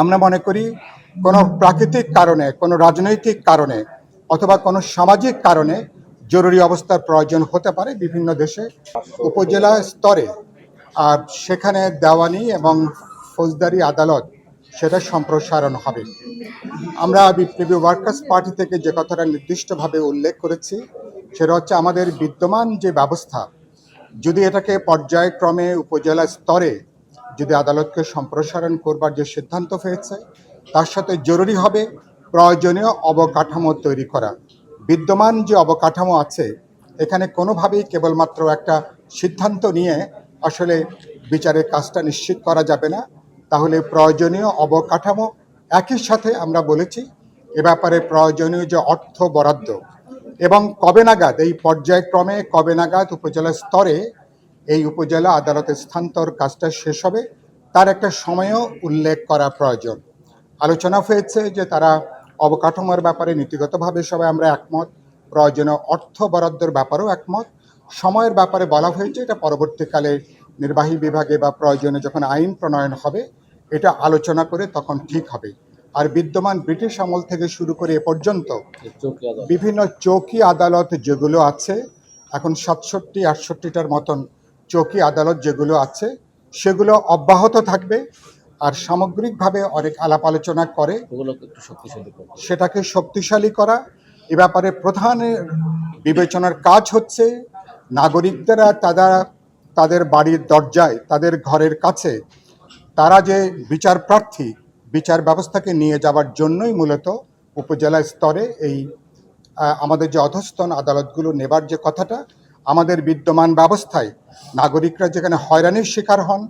আমরা মনে করি কোনো প্রাকৃতিক কারণে, কোনো রাজনৈতিক কারণে অথবা কোনো সামাজিক কারণে জরুরি অবস্থার প্রয়োজন হতে পারে বিভিন্ন দেশে, উপজেলা স্তরে। আর সেখানে দেওয়ানি এবং ফৌজদারি আদালত সেটা সম্প্রসারণ হবে। আমরা বিপ্লবী ওয়ার্কার্স পার্টি থেকে যে কথাটা নির্দিষ্টভাবে উল্লেখ করেছি, সেটা হচ্ছে আমাদের বিদ্যমান যে ব্যবস্থা, যদি এটাকে পর্যায়ক্রমে উপজেলা স্তরে যদি আদালতকে সম্প্রসারণ করবার যে সিদ্ধান্ত হয়েছে, তার সাথে জরুরি হবে প্রয়োজনীয় অবকাঠামো তৈরি করা। বিদ্যমান যে অবকাঠামো আছে, এখানে কোনোভাবেই কেবলমাত্র একটা সিদ্ধান্ত নিয়ে আসলে বিচারের কাজটা নিশ্চিত করা যাবে না। তাহলে প্রয়োজনীয় অবকাঠামো একই সাথে আমরা বলেছি, এ ব্যাপারে প্রয়োজনীয় যে অর্থ বরাদ্দ এবং কবে নাগাদ, এই পর্যায়ক্রমে কবে নাগাদ উপজেলা স্তরে এই উপজেলা আদালতের স্থানান্তর কাজটা শেষ হবে। তার একটা সময়ও উল্লেখ করা প্রয়োজন। আলোচনা হয়েছে যে তারা অবকাঠামোর ব্যাপারে নীতিগতভাবে সবাই আমরা একমত প্রয়োজনীয় অর্থ বরাদ্দের ব্যাপারেও একমত। সময়ের ব্যাপারে বলা হয়েছে এটা পরবর্তীকালে নির্বাহী বিভাগে বা প্রয়োজনে যখন আইন প্রণয়ন হবে এটা আলোচনা করে তখন ঠিক হবে। আর বিদ্যমান ব্রিটিশ আমল থেকে শুরু করে এ পর্যন্ত বিভিন্ন চৌকি আদালত যেগুলো আছে এখন সাতষট্টি আটষট্টিটার মতন চৌকি আদালত যেগুলো আছে সেগুলো অব্যাহত থাকবে আর সামগ্রিকভাবে অনেক আলাপ আলোচনা করে সেটাকে শক্তিশালী করা। এ ব্যাপারে প্রধান বিবেচনার কাজ হচ্ছে নাগরিকদেরা তারা তাদের বাড়ির দরজায় তাদের ঘরের কাছে তারা যে বিচার প্রার্থী বিচার ব্যবস্থাকে নিয়ে যাওয়ার জন্যই মূলত উপজেলা স্তরে এই আমাদের যে অধস্তন আদালতগুলো নেবার যে কথাটা আমাদের বিদ্যমান ব্যবস্থায় নাগরিকরা যেখানে হয়রানির শিকার হন,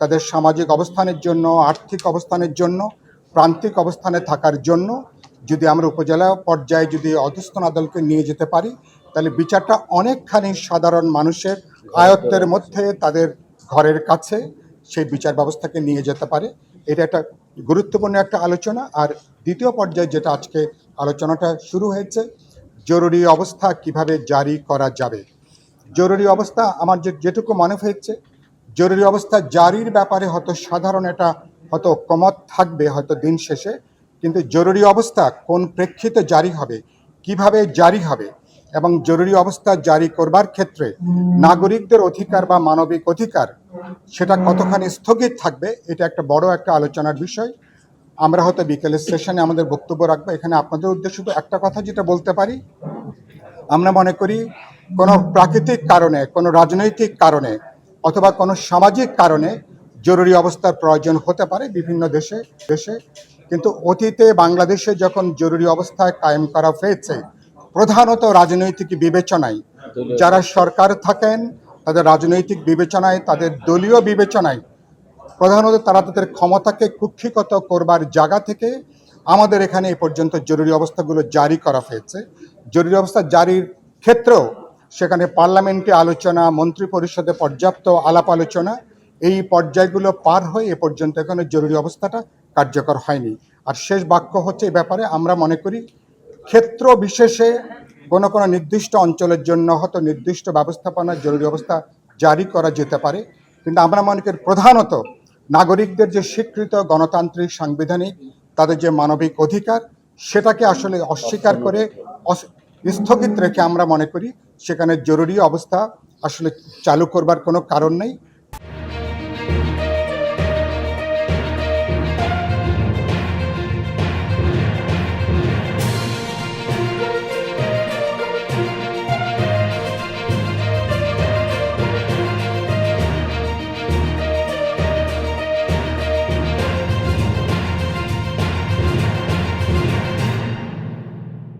তাদের সামাজিক অবস্থানের জন্য, আর্থিক অবস্থানের জন্য, প্রান্তিক অবস্থানে থাকার জন্য যদি আমরা উপজেলা পর্যায়ে যদি অধস্তন আদালতকে নিয়ে যেতে পারি, তাহলে বিচারটা অনেকখানি সাধারণ মানুষের আয়ত্তের মধ্যে তাদের ঘরের কাছে সেই বিচার ব্যবস্থাকে নিয়ে যেতে পারে। এটা একটা গুরুত্বপূর্ণ একটা আলোচনা। আর দ্বিতীয় পর্যায়ে যেটা আজকে আলোচনাটা শুরু হয়েছে, জরুরি অবস্থা কীভাবে জারি করা যাবে? জরুরি অবস্থা আমার যে যেটুকু মনে হয়েছে, জরুরি অবস্থা জারির ব্যাপারে হয়তো সাধারণ একটা হয়তো কমত থাকবে হয়তো দিন শেষে, কিন্তু জরুরি অবস্থা কোন প্রেক্ষিতে জারি হবে, কীভাবে জারি হবে এবং জরুরি অবস্থা জারি করবার ক্ষেত্রে নাগরিকদের অধিকার বা মানবিক অধিকার, সেটা কতখানি স্থগিত থাকবে, এটা একটা বড় একটা আলোচনার বিষয়। আমরা হয়তো বিকেলের সেশনে আমাদের বক্তব্য রাখব, এখানে আপনাদের উদ্দেশ্য একটা কথা যেটা বলতে পারি। আমরা মনে করি কোনো প্রাকৃতিক কারণে, কোনো রাজনৈতিক কারণে অথবা কোনো সামাজিক কারণে জরুরি অবস্থার প্রয়োজন হতে পারে বিভিন্ন দেশে দেশে। কিন্তু অতীতে বাংলাদেশে যখন জরুরি অবস্থায় কায়েম করা হয়েছে, প্রধানত রাজনৈতিক বিবেচনায়, যারা সরকার থাকেন, তাদের রাজনৈতিক বিবেচনায়, তাদের দলীয় বিবেচনায়, প্রধানত তারা তাদের ক্ষমতাকে কুক্ষিগত করবার জায়গা থেকে আমাদের এখানে এ পর্যন্ত জরুরি অবস্থাগুলো জারি করা হয়েছে। জরুরি অবস্থা জারির ক্ষেত্রেও সেখানে পার্লামেন্টে আলোচনা মন্ত্রী পরিষদে পর্যাপ্ত আলাপ আলোচনা, এই পর্যায়গুলো পার হয়ে এ পর্যন্ত এখানে জরুরি অবস্থাটা কার্যকর হয়নি। আর শেষ বাক্য হচ্ছে এই ব্যাপারে আমরা মনে করি, ক্ষেত্র বিশেষে কোনো কোনো নির্দিষ্ট অঞ্চলের জন্য হয়তো নির্দিষ্ট ব্যবস্থাপনা, জরুরি অবস্থা জারি করা যেতে পারে। কিন্তু আমরা মনে করি প্রধানত নাগরিকদের যে স্বীকৃত গণতান্ত্রিক সাংবিধানিক, তাদের যে মানবিক অধিকার, সেটাকে আসলে অস্বীকার করে স্থগিত রেখে আমরা মনে করি সেখানে জরুরি অবস্থা আসলে চালু করবার কোনো কারণ নেই।